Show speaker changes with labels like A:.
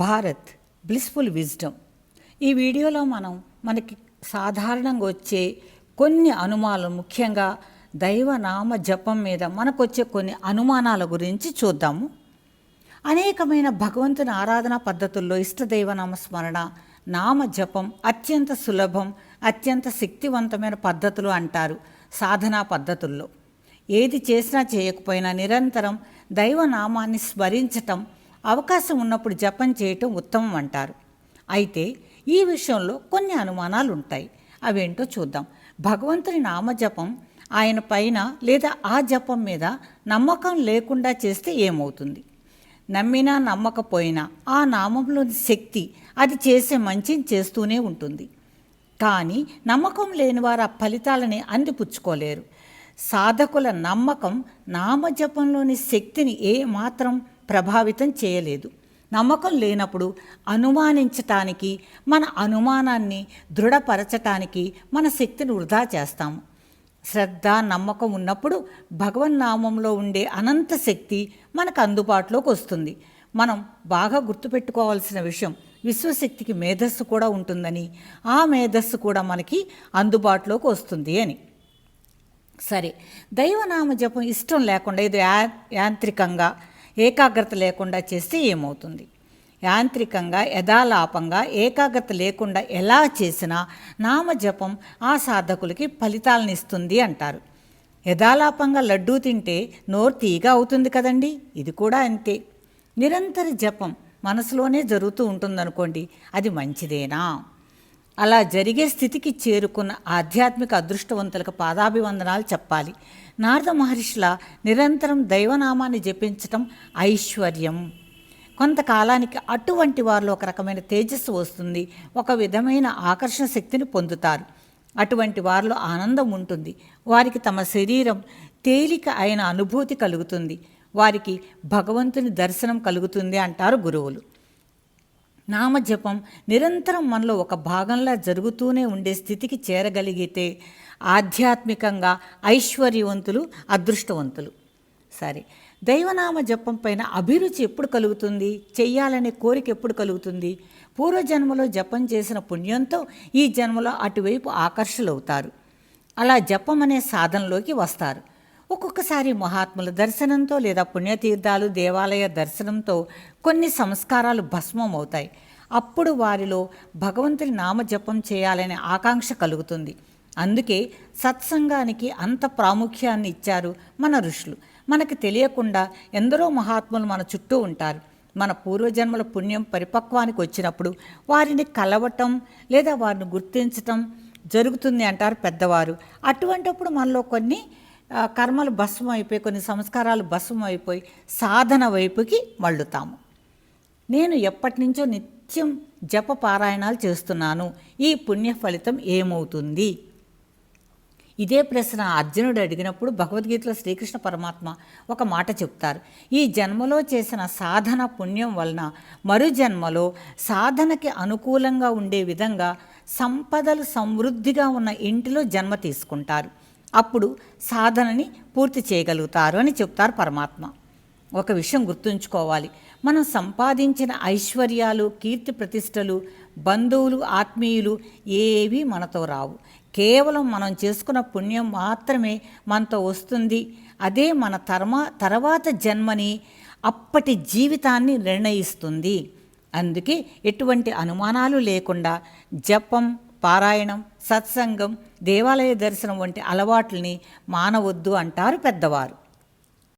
A: Bharat blissful wisdom ఈ వీడియోలో మనం మనకి సాధారణంగా వచ్చే కొన్ని అనుమానాలు ముఖ్యంగా దైవనామ జపం మీద మనకు వచ్చే కొన్ని అనుమానాల గురించి చూద్దాము. అనేకమైన భగవంతుని ఆరాధనా పద్ధతుల్లో ఇష్టదైవనామ స్మరణ నామ జపం అత్యంత సులభం అత్యంత శక్తివంతమైన పద్ధతులు అంటారు సాధనా పద్ధతుల్లో. ఏది చేసినా చేయకపోయినా నిరంతరం దైవనామాన్ని స్మరించటం అవకాశం ఉన్నప్పుడు జపం చేయటం ఉత్తమం అంటారు. అయితే ఈ విషయంలో కొన్ని అనుమానాలు ఉంటాయి. అవేంటో చూద్దాం. భగవంతుని నామజపం ఆయన పైన లేదా ఆ జపం మీద నమ్మకం లేకుండా చేస్తే ఏమవుతుంది? నమ్మినా నమ్మకపోయినా ఆ నామంలోని శక్తి అది చేసే మంచిని చేస్తూనే ఉంటుంది. కానీ నమ్మకం లేని వారు ఆ ఫలితాలని అందిపుచ్చుకోలేరు. సాధకుల నమ్మకం నామజపంలోని శక్తిని ఏ మాత్రం ప్రభావితం చేయలేదు. నమ్మకం లేనప్పుడు అనుమానించటానికి మన అనుమానాన్ని దృఢపరచటానికి మన శక్తిని వృధా చేస్తాము. శ్రద్ధ నమ్మకం ఉన్నప్పుడు భగవన్నామంలో ఉండే అనంత శక్తి మనకు అందుబాటులోకి వస్తుంది. మనం బాగా గుర్తుపెట్టుకోవాల్సిన విషయం విశ్వశక్తికి మేధస్సు కూడా ఉంటుందని ఆ మేధస్సు కూడా మనకి అందుబాటులోకి వస్తుంది అని. సరే దైవనామ జపం ఇష్టం లేకుండా ఇది యా యాంత్రికంగా ఏకాగ్రత లేకుండా చేస్తే ఏమవుతుంది? యాంత్రికంగా యథాలాపంగా ఏకాగ్రత లేకుండా ఎలా చేసినా నామజపం ఆ సాధకులకి ఫలితాలను ఇస్తుంది అంటారు. యథాలాపంగా లడ్డూ తింటే నోరు తీగా అవుతుంది కదండి? ఇది కూడా అంతే. నిరంతర జపం మనసులోనే జరుగుతూ ఉంటుందనుకోండి అది మంచిదేనా? అలా జరిగే స్థితికి చేరుకున్న ఆధ్యాత్మిక అదృష్టవంతులకు పాదాభివందనాలు చెప్పాలి. నారద మహర్షుల నిరంతరం దైవనామాన్ని జపించటం ఐశ్వర్యం. కొంతకాలానికి అటువంటి వారిలో ఒక రకమైన తేజస్సు వస్తుంది. ఒక విధమైన ఆకర్షణ శక్తిని పొందుతారు. అటువంటి వారిలో ఆనందం ఉంటుంది. వారికి తమ శరీరం తేలిక అయిన అనుభూతి కలుగుతుంది. వారికి భగవంతుని దర్శనం కలుగుతుంది అంటారు గురువులు. నామజపం నిరంతరం మనలో ఒక భాగంలా జరుగుతూనే ఉండే స్థితికి చేరగలిగితే ఆధ్యాత్మికంగా ఐశ్వర్యవంతులు అదృష్టవంతులు. సరే దైవనామ జపం పైన అభిరుచి ఎప్పుడు కలుగుతుంది? చెయ్యాలనే కోరిక ఎప్పుడు కలుగుతుంది? పూర్వజన్మలో జపం చేసిన పుణ్యంతో ఈ జన్మలో అటువైపు ఆకర్షులవుతారు. అలా జపం అనే సాధనలోకి వస్తారు. ఒక్కొక్కసారి మహాత్ముల దర్శనంతో లేదా పుణ్యతీర్థాలు దేవాలయ దర్శనంతో కొన్ని సంస్కారాలు భస్మం అవుతాయి అప్పుడు వారిలో భగవంతుని నామజపం చేయాలనే ఆకాంక్ష కలుగుతుంది. అందుకే సత్సంగానికి అంత ప్రాముఖ్యాన్ని ఇచ్చారు మన ఋషులు. మనకు తెలియకుండా ఎందరో మహాత్ములు మన చుట్టూ ఉంటారు. మన పూర్వజన్మల పుణ్యం పరిపక్వానికి వచ్చినప్పుడు వారిని కలవటం లేదా వారిని గుర్తించటం జరుగుతుంది అంటారు పెద్దవారు. అటువంటప్పుడు మనలో కొన్ని కర్మలు భస్మం అయిపోయి కొన్ని సంస్కారాలు భస్మం అయిపోయి సాధన వైపుకి మళ్ళుతాము. నేను ఎప్పటి నుంచో నిత్యం జప పారాయణాలు చేస్తున్నాను. ఈ పుణ్య ఫలితం ఏమవుతుంది? ఇదే ప్రశ్న అర్జునుడు అడిగినప్పుడు భగవద్గీతలో శ్రీకృష్ణ పరమాత్మ ఒక మాట చెప్తారు. ఈ జన్మలో చేసిన సాధన పుణ్యం వలన మరు జన్మలో సాధనకి అనుకూలంగా ఉండే విధంగా సంపదలు సమృద్ధిగా ఉన్న ఇంటిలో జన్మ తీసుకుంటారు. అప్పుడు సాధనని పూర్తి చేయగలుగుతారు అని చెప్తారు పరమాత్మ. ఒక విషయం గుర్తుంచుకోవాలి. మనం సంపాదించిన ఐశ్వర్యాలు కీర్తి ప్రతిష్టలు బంధువులు ఆత్మీయులు ఏవి మనతో రావు. కేవలం మనం చేసుకున్న పుణ్యం మాత్రమే మనతో వస్తుంది. అదే మన తర్మా తర్వాత జన్మని అప్పటి జీవితాన్ని నిర్ణయిస్తుంది. అందుకే ఎటువంటి అనుమానాలు లేకుండా జపం పారాయణం సత్సంగం దేవాలయ దర్శనం వంటి అలవాట్లని మానవద్దు అంటారు పెద్దవారు.